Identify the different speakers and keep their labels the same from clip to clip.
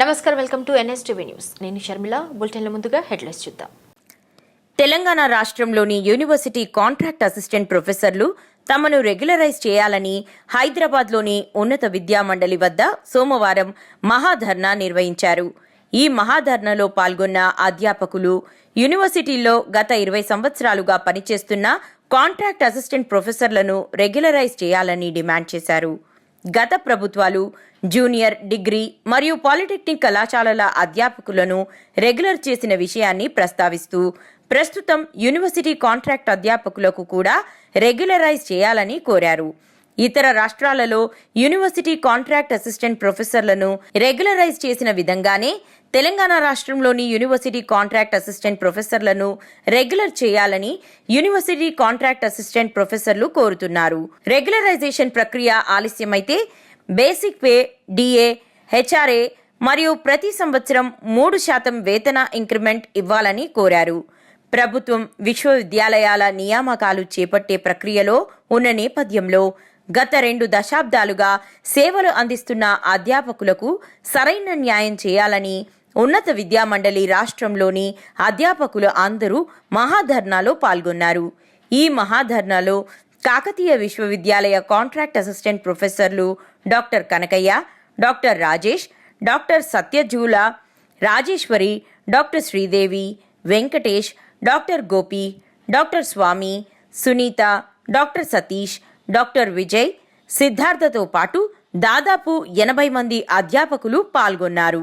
Speaker 1: నమస్కారం welcome to NSTV news. నేను షర్మిల. బులెటిన్ల ముందుగా హెడ్లైన్స్ చూద్దాం.
Speaker 2: తెలంగాణ రాష్ట్రంలోని యూనివర్సిటీ కాంట్రాక్ట్ అసిస్టెంట్ ప్రొఫెసర్లు తమను రెగ్యులరైజ్ చేయాలని హైదరాబాద్లోని ఉన్నత విద్యామండలి వద్ద సోమవారం మహాధర్నా నిర్వహించారు. ఈ మహాధర్నాలో పాల్గొన్న అధ్యాపకులు యూనివర్సిటీల్లో గత ఇరవై సంవత్సరాలుగా పనిచేస్తున్న కాంట్రాక్ట్ అసిస్టెంట్ ప్రొఫెసర్లను రెగ్యులరైజ్ చేయాలని డిమాండ్ చేశారు. గత ప్రభుత్వాలు జూనియర్ డిగ్రీ మరియు పాలిటెక్నిక్ కళాశాలల అధ్యాపకులను రెగ్యులర్ చేసిన విషయాన్ని ప్రస్తావిస్తూ ప్రస్తుతం యూనివర్సిటీ కాంట్రాక్ట్ అధ్యాపకులకు కూడా రెగ్యులరైజ్ చేయాలని కోరారు. ఇతర రాష్ట్రాలలో యూనివర్సిటీ కాంట్రాక్ట్ అసిస్టెంట్ ప్రొఫెసర్లను రెగ్యులరైజ్ చేసిన విధంగానే తెలంగాణ రాష్ట్రంలోని యూనివర్సిటీ కాంట్రాక్ట్ అసిస్టెంట్ ప్రొఫెసర్లను రెగ్యులర్ చేయాలని యూనివర్సిటీ కాంట్రాక్ట్ అసిస్టెంట్ ప్రొఫెసర్లు కోరుతున్నారు. రెగ్యులరైజేషన్ ప్రక్రియ ఆలస్యమైతే బేసిక్ పే డిఏ హెచ్ఆర్ఏ మరియు ప్రతి సంవత్సరం మూడు శాతం వేతన ఇంక్రిమెంట్ ఇవ్వాలని కోరారు. ప్రభుత్వం విశ్వవిద్యాలయాల నియామకాలు చేపట్టే ప్రక్రియలో ఉన్న నేపథ్యంలో గత రెండు దశాబ్దాలుగా సేవలు అందిస్తున్న అధ్యాపకులకు సరైన న్యాయం చేయాలని ఉన్నత విద్యామండలి రాష్ట్రంలోని అధ్యాపకులు అందరూ మహాధర్నాలో పాల్గొన్నారు. ఈ మహాధర్నాలో కాకతీయ విశ్వవిద్యాలయ కాంట్రాక్ట్ అసిస్టెంట్ ప్రొఫెసర్లు doctor Kanakaiah doctor Rajesh doctor Satyajula Rajeswari doctor Sridevi Venkatesh doctor Gopi doctor Swamy Sunitha doctor Satish doctor Vijay సిద్ధార్థతో పాటు దాదాపు ఎనభై మంది అధ్యాపకులు పాల్గొన్నారు.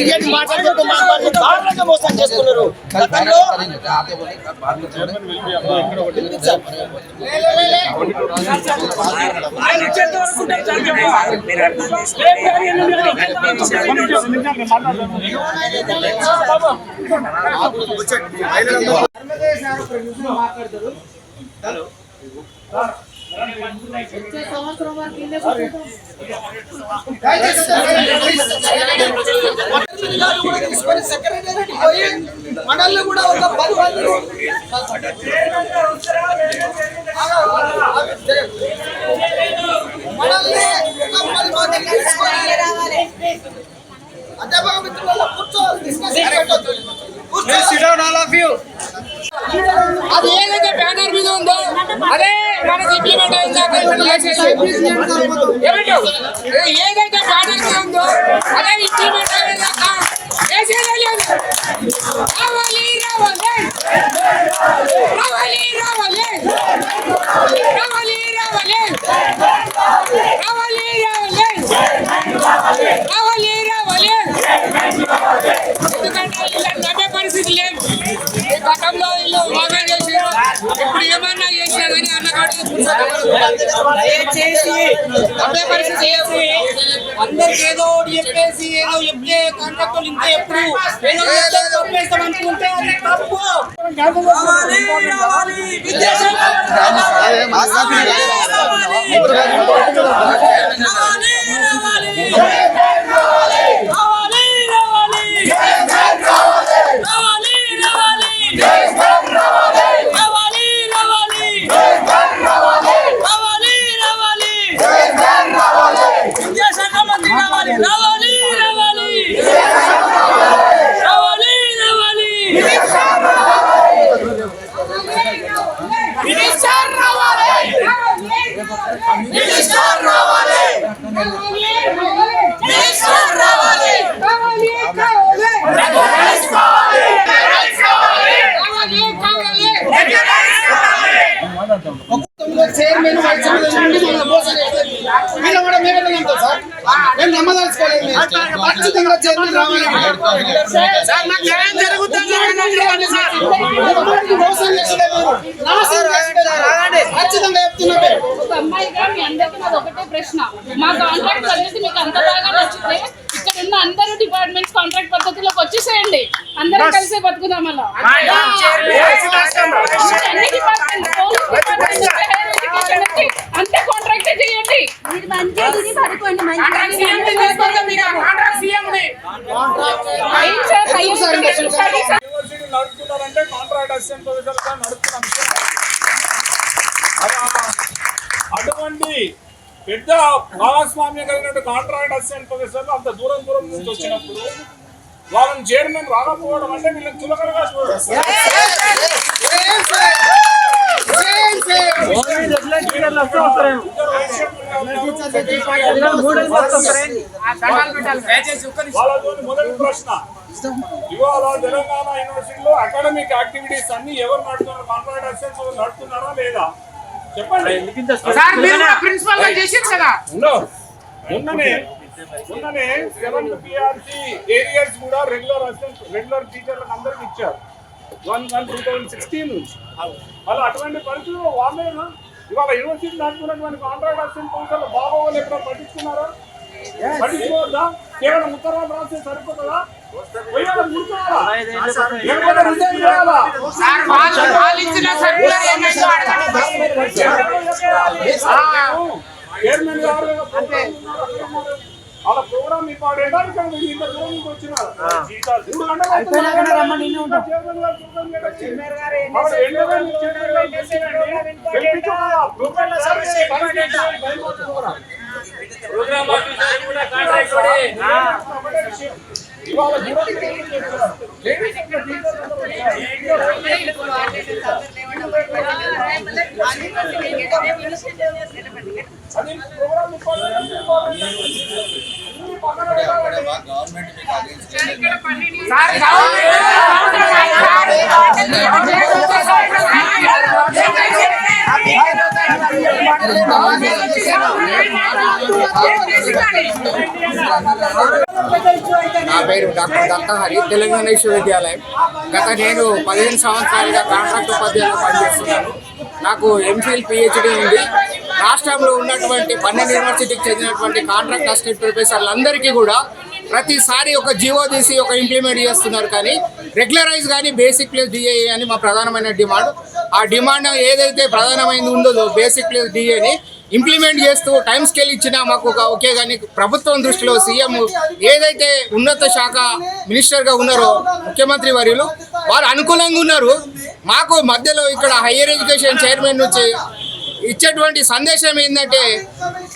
Speaker 3: తిరిగి మాట్లాడుతూ మాట్లాడుతూ దారుణంగా మోసం చేస్తున్నారు గతంలో వినిపించాలి. మనల్ని కూడా ఒక పది మంది మనల్ని ఒక పది మంది తీసుకొని
Speaker 4: రావాలి ఏదైతే బ్యానర్ ఉందో అదే ఇంప్లిమెంట్ చేసేదే లేదు రావాలి రావాలి రావాలి రావాలి రావాలి రావాలి రావాలి రావాలి రావాలి రావాలి ఎందుకంటే ఇలా నమ్మే పరిస్థితి లేదు. గతంలో వీళ్ళు బాగా చేసారు ఇప్పుడు ఏమన్నా చేసినా కానీ
Speaker 3: దయచేసి అందరికి ఏదో ఒకటి చెప్పేసి ఏదో చెప్తే కాంట్రాక్టులు ఇంత ఎప్పుడు ఏదో చెప్తే అనుకుంటే అది తప్పు. రావాలి రావాలి విద్యాశాఖ రావాలి విద్యాశాఖ మంత్రి రావాలి రావాలి రావాలి రావాలి రావాలి
Speaker 4: మినిస్టర్ రావాలి
Speaker 5: నమ్మదలుచుకోలేదు. ఖచ్చితంగా
Speaker 6: చర్యలు మీ అందరికీ ఒకటే ప్రశ్న. మా కాంట్రాక్ట్ అనేది మీకు అంత బాగా నచ్చితే ఇక్కడ ఉన్న అందరూ డిపార్ట్మెంట్స్ కాంట్రాక్ట్ పద్ధతిలోకి వచ్చేసేయండి. అందరం కలిసే బతుకుదాం అలా. అన్ని డిపార్ట్మెంట్ కాంట్రాక్టే చేయండి.
Speaker 7: నడుపుతున్నారంటే కాంట్రాక్ట్ అసిస్టెంట్ నడుపుతున్న అటువంటి పెద్ద భాగస్వామ్యం కలిగినట్టు కాంట్రాక్ట్ అసిస్టెంట్ ప్రొఫెసర్లు అంత దూరం దూరం నుంచి వచ్చినప్పుడు వాళ్ళని చైర్మన్ రాకపోవడం అంటే వీళ్ళని చులకనగా చూడడం
Speaker 5: ఏం సార్? ఏం సార్?
Speaker 7: వాళ్ళతోని మొదటి ప్రశ్న. ఇవాళ తెలంగాణ యూనివర్సిటీలో అకాడమిక్ యాక్టివిటీస్ అన్ని ఎవరు నడుపుతున్నారు కాంట్రాక్ట్ నడుపుతున్నారా లేదా? చెప్పండి.
Speaker 8: సార్ మీరు కూడా ప్రిన్సిపల్గా చేసింది కదా.
Speaker 7: ఉండు. మొన్ననే మొన్ననే సెవెంత్ పిఆర్సి ఏరియాస్ కూడా రెగ్యులర్ అసిస్టెంట్ రెగ్యులర్ టీచర్లకు అందరికి ఇచ్చారు. One one two thousand sixteen నుంచి. వాళ్ళు అటువంటి పరిస్థితుల్లో వాళ్ళేనా? ఇవాళ యూనివర్సిటీ నడుపుకున్నటువంటి కాంట్రాక్ట్ అసిస్టెంట్ ప్రొఫెసర్లు బాగోవాలి ఎక్కడ పట్టించుకున్నారా? పట్టించుకోవద్దా? కేవలం ఉత్తరాలు రాస్తే సరిపోతుందా?
Speaker 8: వాళ్ళు వాళ్ళు.
Speaker 7: చైర్మన్ గారు ఏదో ప్రోగ్రామ్ ఇక్కడ మీరు ఇంత దూరం నుంచి వచ్చినారు జీతాలు మూడు గంటలు. అది ప్రోగ్రామ్ పక్కన
Speaker 4: నా పేరు డాక్టర్ దత్తహరి తెలంగాణ విశ్వవిద్యాలయం గత నేను పదిహేను సంవత్సరాలుగా కాంట్రాక్ట్ ఉపాధ్యాయులుగా పనిచేస్తున్నాను నాకు ఎంఫిల్ పిహెచ్డి ఉంది రాష్ట్రంలో ఉన్నటువంటి పన్నెండు యూనివర్సిటీకి చెందినటువంటి కాంట్రాక్ట్ అసిస్టెంట్ ప్రొఫెసర్లందరికీ కూడా ప్రతిసారి ఒక జీవో తీసి ఒక ఇంప్లిమెంట్ చేస్తున్నారు కానీ రెగ్యులరైజ్ కానీ బేసిక్ ప్లేస్ డిఏ అని మా ప్రధానమైన డిమాండ్. ఆ డిమాండ్ ఏదైతే ప్రధానమైనది ఉందో బేసిక్ ప్లేస్ డిఏని ఇంప్లిమెంట్ చేస్తూ టైం స్కేల్ ఇచ్చినా మాకు ఒక ఓకే కానీ ప్రభుత్వం దృష్టిలో సీఎం ఏదైతే ఉన్నత శాఖ మినిస్టర్గా ఉన్నారో ముఖ్యమంత్రి వర్యులు వారు అనుకూలంగా ఉన్నారు. మాకు మధ్యలో ఇక్కడ హయ్యర్ ఎడ్యుకేషన్ చైర్మన్ నుంచి ఇచ్చేటువంటి సందేశం ఏంటంటే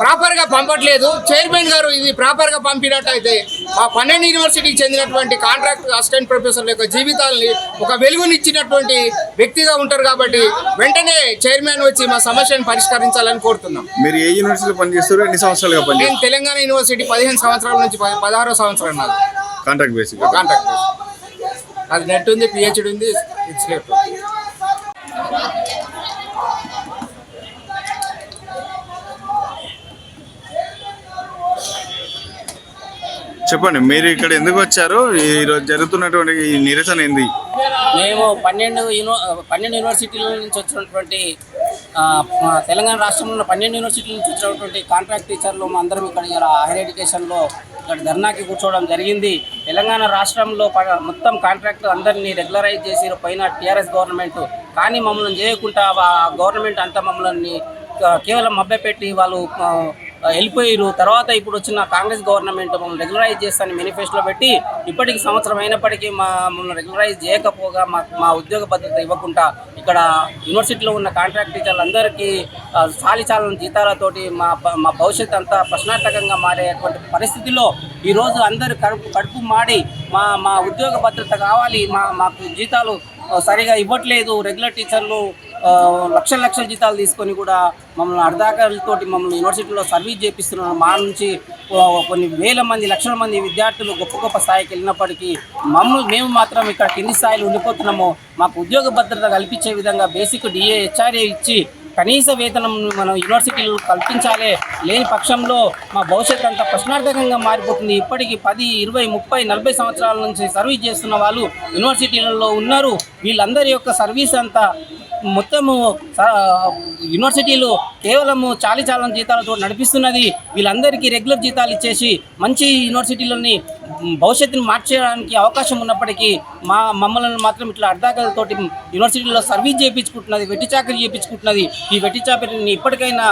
Speaker 4: ప్రాపర్గా పంపట్లేదు. చైర్మన్ గారు ఇది ప్రాపర్గా పంపినట్టయితే మా పన్నెండు యూనివర్సిటీకి చెందినటువంటి కాంట్రాక్ట్ అసిస్టెంట్ ప్రొఫెసర్ల యొక్క జీవితాలని ఒక వెలుగునిచ్చినటువంటి వ్యక్తిగా ఉంటారు కాబట్టి వెంటనే చైర్మన్ వచ్చి మా సమస్యను పరిష్కరించాలని కోరుతున్నాం.
Speaker 9: మీరు ఏ యూనివర్సిటీలో పనిచేస్తారు? ఎన్ని సంవత్సరాలుగా
Speaker 4: నేను
Speaker 9: పనిచేస్తారు?
Speaker 4: తెలంగాణ యూనివర్సిటీ పదిహేను సంవత్సరాల నుంచి పదహారో సంవత్సరం నాది.
Speaker 9: Contract basic.
Speaker 4: కాంట్రాక్ట్ అది నెట్ ఉంది పిహెచ్డి ఉంది ఇట్స్
Speaker 9: చెప్పండి మీరు ఇక్కడ ఎందుకు వచ్చారు? ఈ రోజు జరుగుతున్నటువంటి ఈ నిరసన ఏంది?
Speaker 3: మేము పన్నెండు యూనివ పన్నెండు యూనివర్సిటీల నుంచి వచ్చినటువంటి తెలంగాణ రాష్ట్రంలో పన్నెండు యూనివర్సిటీల నుంచి వచ్చినటువంటి కాంట్రాక్ట్ టీచర్లు మా అందరం ఇక్కడ హైయర్ ఎడ్యుకేషన్లో ఇక్కడ ధర్నాకి కూర్చోవడం జరిగింది. తెలంగాణ రాష్ట్రంలో మొత్తం కాంట్రాక్ట్ అందరినీ రెగ్యులరైజ్ చేసి పైన టీఆర్ఎస్ గవర్నమెంట్. కానీ మమ్మల్ని చేయకుండా గవర్నమెంట్ అంతా మమ్మల్ని కేవలం మభ్యపెట్టి వాళ్ళు వెళ్ళిపోయారు. తర్వాత ఇప్పుడు వచ్చిన కాంగ్రెస్ గవర్నమెంట్ మమ్మల్ని రెగ్యులరైజ్ చేస్తాను మేనిఫెస్టోలో పెట్టి ఇప్పటికి సంవత్సరం అయినప్పటికీ మా మమ్మల్ని రెగ్యులరైజ్ చేయకపోగా మా మా ఉద్యోగ భద్రత ఇవ్వకుండా ఇక్కడ యూనివర్సిటీలో ఉన్న కాంట్రాక్ట్ టీచర్లందరికీ అందరికీ చాలిచాలని జీతాలతోటి మా మా భవిష్యత్ అంతా ప్రశ్నార్థకంగా మారేటువంటి పరిస్థితిలో ఈరోజు అందరు కడుపు కడుపు మాడి మా మా ఉద్యోగ భద్రత కావాలి మా మాకు జీతాలు సరిగా ఇవ్వట్లేదు రెగ్యులర్ టీచర్లు లక్షల లక్షల జీతాలు తీసుకొని కూడా మమ్మల్ని అర్ధాకలతోటి మమ్మల్ని యూనివర్సిటీలో సర్వీస్ చేపిస్తున్నారు. మా నుంచి కొన్ని వేల మంది లక్షల మంది విద్యార్థులు గొప్ప గొప్ప స్థాయికి వెళ్ళినప్పటికీ మమ్మల్ని మేము మాత్రం ఇక్కడ కింది స్థాయిలో ఉండిపోతున్నాము. మాకు ఉద్యోగ భద్రత కల్పించే విధంగా బేసిక్ డిఏ హెచ్ఆర్ఏ ఇచ్చి కనీస వేతనం మనం యూనివర్సిటీలు కల్పించాలి లేని పక్షంలో మా భవిష్యత్ అంతా ప్రశ్నార్థకంగా మారిపోతుంది. ఇప్పటికీ పది ఇరవై ముప్పై నలభై సంవత్సరాల నుంచి సర్వీస్ చేస్తున్న వాళ్ళు యూనివర్సిటీలలో ఉన్నారు. వీళ్ళందరి యొక్క సర్వీస్ అంతా మొత్తము యూనివర్సిటీలు కేవలము చాలి చాలని జీతాలతో నడిపిస్తున్నది వీళ్ళందరికీ రెగ్యులర్ జీతాలు ఇచ్చేసి మంచి యూనివర్సిటీలని భవిష్యత్తును మార్చేయడానికి అవకాశం ఉన్నప్పటికీ మా మమ్మల్ని మాత్రం ఇట్లా అర్ధాకలతోటి యూనివర్సిటీలో సర్వీస్ చేయించుకుంటున్నది వెట్టి చాకరీ చేయించుకుంటున్నది. ఈ వెట్టి చాకరీని ఇప్పటికైనా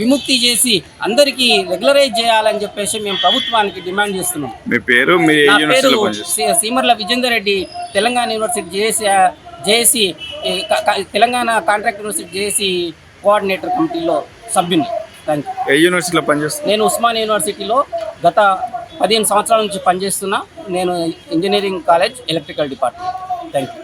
Speaker 3: విముక్తి చేసి అందరికీ రెగ్యులరైజ్ చేయాలని చెప్పేసి మేము ప్రభుత్వానికి డిమాండ్ చేస్తున్నాం.
Speaker 9: మీ పేరు
Speaker 3: పేరు Seemarla Vijender Reddy Telangana university JAC JAC Telangana contract university JAC coordinator కమిటీలో సభ్యుని. థ్యాంక్ యూ
Speaker 9: ఏ యూనివర్సిటీలో పనిచేస్తారు
Speaker 3: నేను ఉస్మాన్ యూనివర్సిటీలో గత పదిహేను సంవత్సరాల నుంచి పనిచేస్తున్నా. నేను engineering college electrical department. Thank you